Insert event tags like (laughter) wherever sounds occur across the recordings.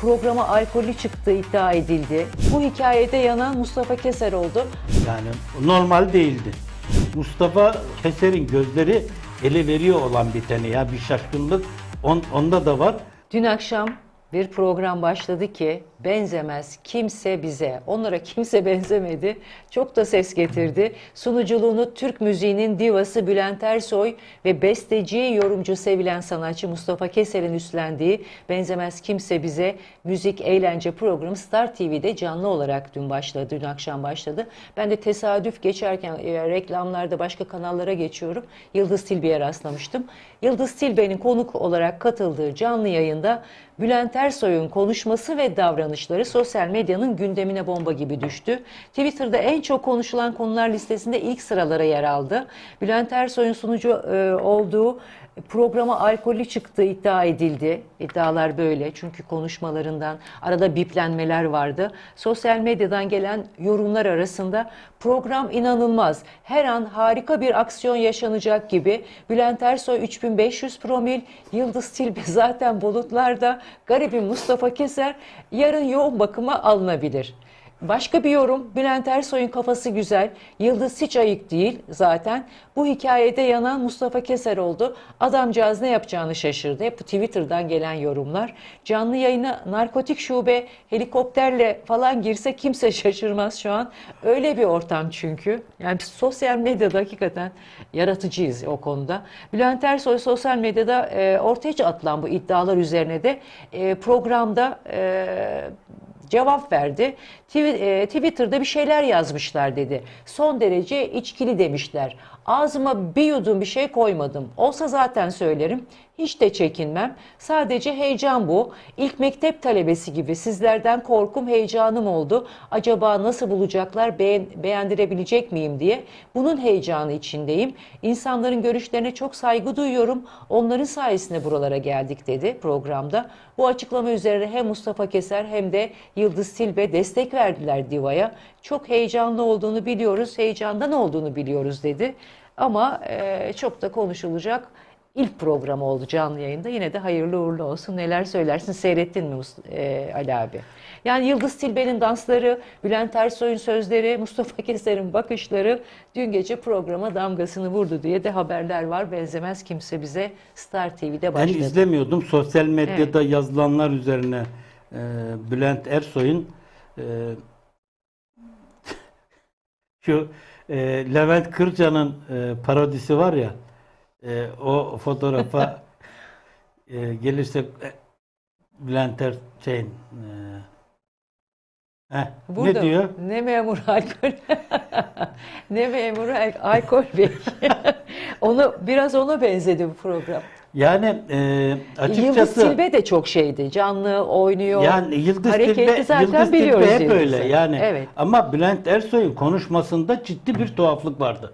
programa alkollü çıktığı iddia edildi. Bu hikayede yanan Mustafa Keser oldu. Yani normal değildi. Mustafa Keser'in gözleri ele veriyor olan biteni ya bir şaşkınlık on, onda da var. Dün akşam bir program başladı ki benzemez kimse bize. Onlara kimse (laughs) benzemedi. Çok da ses getirdi. Sunuculuğunu Türk müziğinin divası Bülent Ersoy ve besteci, yorumcu sevilen sanatçı Mustafa Keser'in üstlendiği Benzemez Kimse Bize müzik eğlence programı Star TV'de canlı olarak dün başladı. Dün akşam başladı. Ben de tesadüf geçerken e, reklamlarda başka kanallara geçiyorum. Yıldız Tilbe'ye rastlamıştım. Yıldız Tilbe'nin konuk olarak katıldığı canlı yayında Bülent Ersoy'un konuşması ve davranışları sosyal medyanın gündemine bomba gibi düştü. Twitter'da en çok konuşulan konular listesinde ilk sıralara yer aldı. Bülent Ersoy'un sunucu e, olduğu programa alkollü çıktığı iddia edildi. İddialar böyle çünkü konuşmalarından arada biplenmeler vardı. Sosyal medyadan gelen yorumlar arasında program inanılmaz. Her an harika bir aksiyon yaşanacak gibi. Bülent Ersoy 3500 promil, Yıldız Tilbe zaten bulutlarda, garibim Mustafa Keser yarın yoğun bakıma alınabilir. Başka bir yorum, Bülent Ersoy'un kafası güzel, Yıldız hiç ayık değil zaten. Bu hikayede yanan Mustafa Keser oldu. Adamcağız ne yapacağını şaşırdı. Hep Twitter'dan gelen yorumlar. Canlı yayına narkotik şube helikopterle falan girse kimse (laughs) şaşırmaz şu an. Öyle bir ortam çünkü. Yani biz sosyal medyada hakikaten yaratıcıyız o konuda. Bülent Ersoy sosyal medyada e, ortaya atılan bu iddialar üzerine de e, programda e, cevap verdi. E, Twitter'da bir şeyler yazmışlar dedi. Son derece içkili demişler. Ağzıma bir yudum bir şey koymadım. Olsa zaten söylerim. Hiç de çekinmem. Sadece heyecan bu. İlk mektep talebesi gibi sizlerden korkum heyecanım oldu. Acaba nasıl bulacaklar beğen- beğendirebilecek miyim diye. Bunun heyecanı içindeyim. İnsanların görüşlerine çok saygı duyuyorum. Onların sayesinde buralara geldik dedi programda. Bu açıklama üzerine hem Mustafa Keser hem de Yıldız Tilbe destek verdiler Diva'ya. Çok heyecanlı olduğunu biliyoruz, heyecandan olduğunu biliyoruz dedi. Ama eee, çok da konuşulacak ilk program oldu canlı yayında. Yine de hayırlı uğurlu olsun. Neler söylersin? Seyrettin mi eee, Ali abi? Yani Yıldız Tilbe'nin dansları, Bülent Ersoy'un sözleri, (laughs) Mustafa Keser'in bakışları dün gece programa damgasını vurdu diye de haberler var. Benzemez kimse bize Star TV'de Ben başladı. izlemiyordum. Sosyal medyada yazılanlar üzerine e, Bülent Ersoy'un e, (laughs) şu e, Levent Kırca'nın e, parodisi var ya e, o fotoğrafa (laughs) e, gelirse e, Bülent Ersoy'un e, heh, Burada ne diyor? Ne memur alkol. (laughs) ne memur al- alkol bey. (laughs) onu biraz ona benzedi bu program. Yani e, Yıldız açıkçası Tilbe de çok şeydi. Canlı oynuyor. Yani Yıldız Hareketli Tilbe, zaten Yıldız Tilbe biliyoruz hep Yıldız'ı. öyle yani. Evet. Ama Bülent Ersoy'un konuşmasında ciddi bir tuhaflık vardı.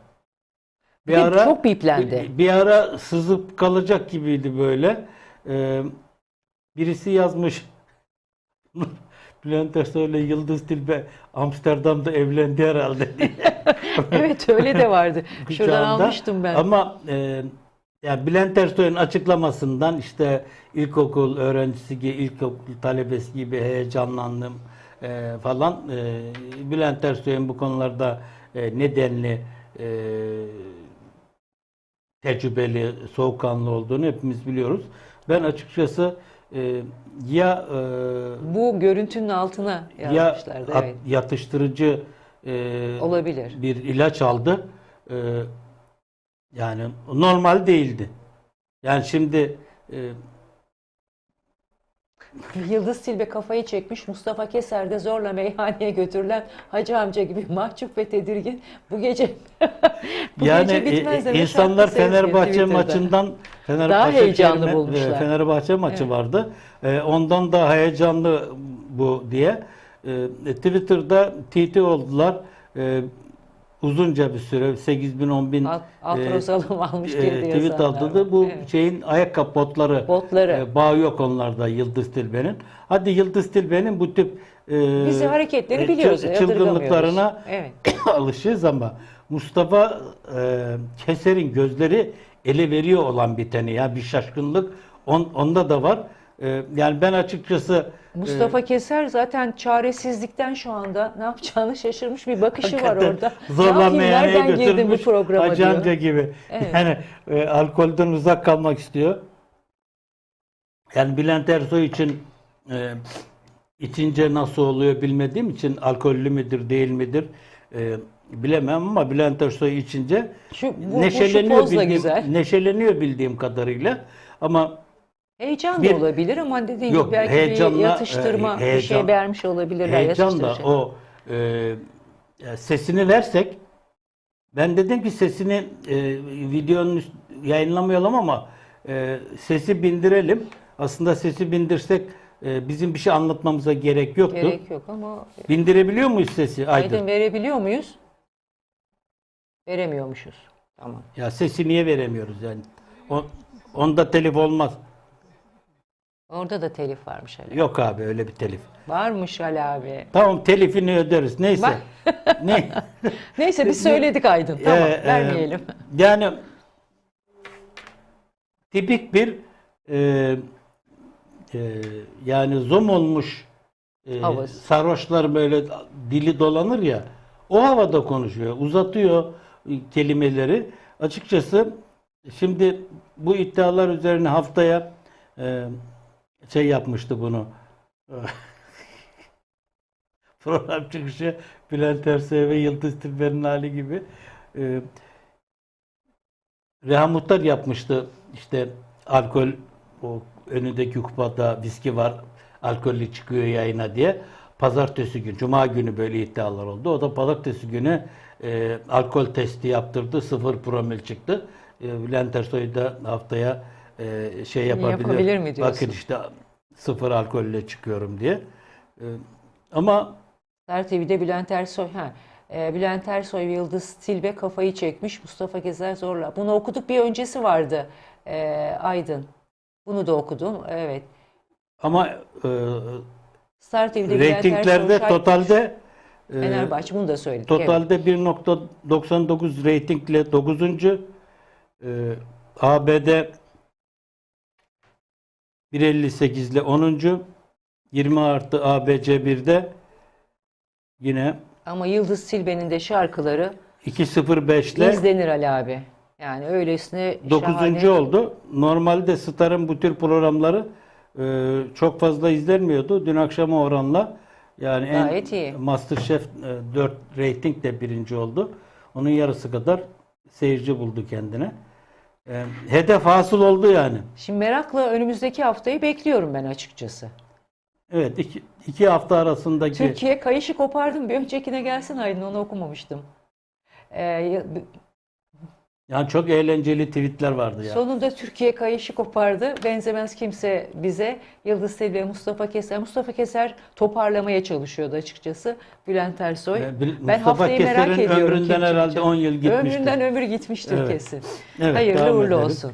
Bir de çok biplendi. Bir, bir ara sızıp kalacak gibiydi böyle. Ee, birisi yazmış. (laughs) Bülent Ersoy ile Yıldız Tilbe Amsterdam'da evlendi herhalde diye. (laughs) evet öyle de vardı. (laughs) Şuradan almıştım ben. Ama e, yani Bülent Ersoy'un açıklamasından işte ilkokul öğrencisi gibi, ilkokul talebesi gibi heyecanlandım e, falan. E, Bülent Ersoy'un bu konularda e, nedenli e, tecrübeli, soğukkanlı olduğunu hepimiz biliyoruz. Ben açıkçası e, ya e, Bu görüntünün altına ya yazmışlardı. evet. yatıştırıcı e, Olabilir. bir ilaç aldı. E, yani normal değildi. Yani şimdi e, Yıldız Tilbe kafayı çekmiş. Mustafa Keser de zorla meyhaneye götürülen hacı amca gibi mahcup ve tedirgin. Bu gece (laughs) bu yani gece bitmez e, insanlar Fenerbahçe maçından Fenerbahçe Daha heyecanlı Fenerbahçe bulmuşlar. Fenerbahçe maçı Evet. vardı. E, ondan da heyecanlı bu diye e, Twitter'da TT oldular. E, uzunca bir süre 8 bin 10 bin alt e, almış e, tweet aldı da bu Evet. şeyin ayakkabı botları Botları. e, bağı yok onlarda Yıldız Tilbe'nin. Hadi Yıldız Tilbe'nin bu tip e, Biz hareketleri e, biliyoruz, yadırgamıyoruz. çılgınlıklarına (coughs) Evet. alışığız ama Mustafa e, Keser'in gözleri ele veriyor olan biteni ya bir şaşkınlık on, onda da var. E, yani ben açıkçası Mustafa Keser zaten çaresizlikten şu anda ne yapacağını şaşırmış bir bakışı var orada. Ne Zorla yapayım, meyhaneye nereden girdim bu programa Hacı diyor. gibi. Evet. Yani e, alkolden uzak kalmak istiyor. Yani Bülent Ersoy için e, içince nasıl oluyor bilmediğim için alkollü müdür değil midir e, bilemem ama Bülent Ersoy içince Şu, bu, bu neşeleniyor da bildiğim, güzel. neşeleniyor bildiğim kadarıyla ama Heyecan Bir- da olabilir ama dediğin Yok, gibi belki heyecanla, bir yatıştırma, e, bir heyecan- şey vermiş olabilirler. heyecanla o e, sesini versek ben dedim ki sesini e, videonun yayınlamayalım ama e, sesi bindirelim. Aslında sesi bindirsek e, bizim bir şey anlatmamıza gerek yoktu. Gerek yok ama Bindirebiliyor muyuz sesi Aydın? Aydın verebiliyor muyuz? Veremiyormuşuz. Tamam. Ya sesi niye veremiyoruz yani? O, onda telif olmaz. Orada da telif varmış Ali. Yok abi öyle bir telif. Varmış Ali abi. Tamam telifini öderiz. Neyse. Ne? (laughs) Neyse biz söyledik Aydın. Tamam Ee, e, vermeyelim. yani tipik bir e, e, yani zom olmuş e, Havası. sarhoşlar böyle dili dolanır ya o havada konuşuyor. Uzatıyor e, kelimeleri. Açıkçası şimdi bu iddialar üzerine haftaya e, şey yapmıştı bunu. (laughs) Program çıkışı Bülent Ersoy ve Yıldız Tilbe'nin hali gibi. E, Reha Muhtar yapmıştı işte alkol o önündeki kupada viski var alkollü çıkıyor yayına diye. Pazartesi günü, cuma günü böyle iddialar oldu. O da pazartesi günü e, alkol testi yaptırdı. Sıfır promil çıktı. E, Bülent Ersoy da haftaya e, şey yapabilir. Yapabilir mi diyorsun? Bakın işte sıfır alkolle çıkıyorum diye. E, ama Star TV'de Bülent Ersoy, ha, e, Bülent Ersoy ve Yıldız Tilbe kafayı çekmiş. Mustafa Gezer zorla. Bunu okuduk. Bir öncesi vardı. E, Aydın. Bunu da okudum. Evet. ama e, Star TV'de Bülent Ersoy reytinglerde totalde e, Fenerbahçe bunu da söyledik. evet. Totalde 1.99 reytingle 9. Ee, ABD 1.58 ile 10. 20 artı ABC 1'de yine Ama Yıldız Tilbe'nin de şarkıları 2.05 ile izlenir Ali abi. Yani öylesine 9. şahane. oldu. Normalde Star'ın bu tür programları e, çok fazla izlenmiyordu. Dün akşama oranla yani Gayet en iyi. MasterChef e, 4 reyting de birinci oldu. Onun yarısı kadar seyirci buldu kendine. E, hedef hasıl oldu yani. Şimdi merakla önümüzdeki haftayı bekliyorum ben açıkçası. Evet iki, iki hafta arasındaki Türkiye kayışı kopardım. Bir öncekine gelsin Aydın onu okumamıştım. Ee, yani çok eğlenceli tweetler vardı ya. Sonunda Türkiye kayışı kopardı. Benzemez kimse bize. Yıldız Tilbe, Mustafa Keser. Mustafa Keser toparlamaya çalışıyordu açıkçası. Bülent Ersoy. Bil- ben Mustafa haftayı merak Keser'in ediyorum. ömründen herhalde çıkacak. 10 yıl gitmiştir. Ömründen ömür gitmiştir Evet. kesin. Evet, Hayırlı devam uğurlu edelim. olsun.